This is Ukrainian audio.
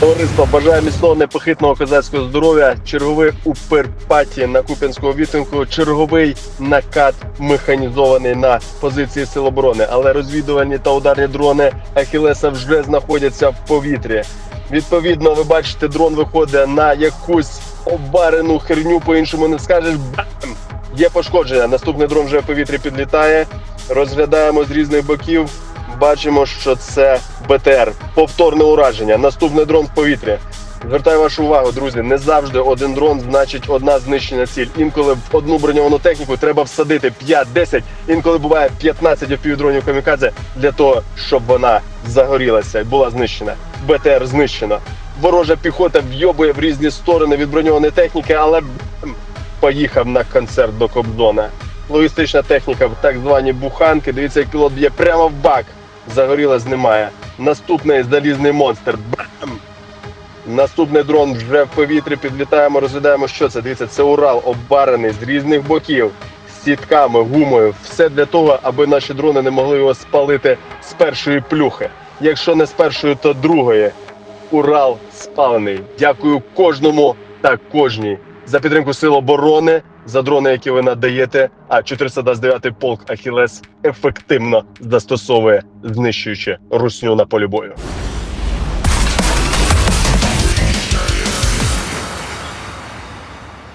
Товариство бажає міцного непохитного козацького здоров'я. Черговий у Перпаті на Куп'янського відтинку. Черговий накат механізований на позиції Сил оборони. Але розвідувальні та ударні дрони Ахілеса вже знаходяться в повітрі. Відповідно, ви бачите, дрон виходить на якусь обарену херню, по-іншому не скажеш. Бам! Є пошкодження. Наступний дрон вже в повітрі підлітає. Розглядаємо з різних боків. Бачимо, що це БТР. Повторне ураження. Наступний дрон в повітрі. Звертаю вашу увагу, друзі. Не завжди один дрон значить одна знищена ціль. Інколи в одну броньовану техніку треба всадити 5-10, інколи буває 15 FPV-дронів камікадзе для того, щоб вона загорілася і була знищена. БТР знищено. Ворожа піхота вйобує в різні сторони від броньованої техніки, але поїхав на концерт до Кобзона. Логістична техніка так звані буханки. Дивіться, як пілот б'є прямо в бак. Загорілась немає. Наступний залізний монстр. Бам! Наступний дрон вже в повітрі підлітаємо, розглядаємо, що це. Дивіться, це Урал обварений з різних боків, сітками, гумою. Все для того, аби наші дрони не могли його спалити з першої плюхи. Якщо не з першої, то другої. Урал спалений. Дякую кожному та кожній за підтримку сил оборони, за дрони, які ви надаєте. А 429-й полк Ахілес ефективно застосовує, знищуючи русню на полі бою.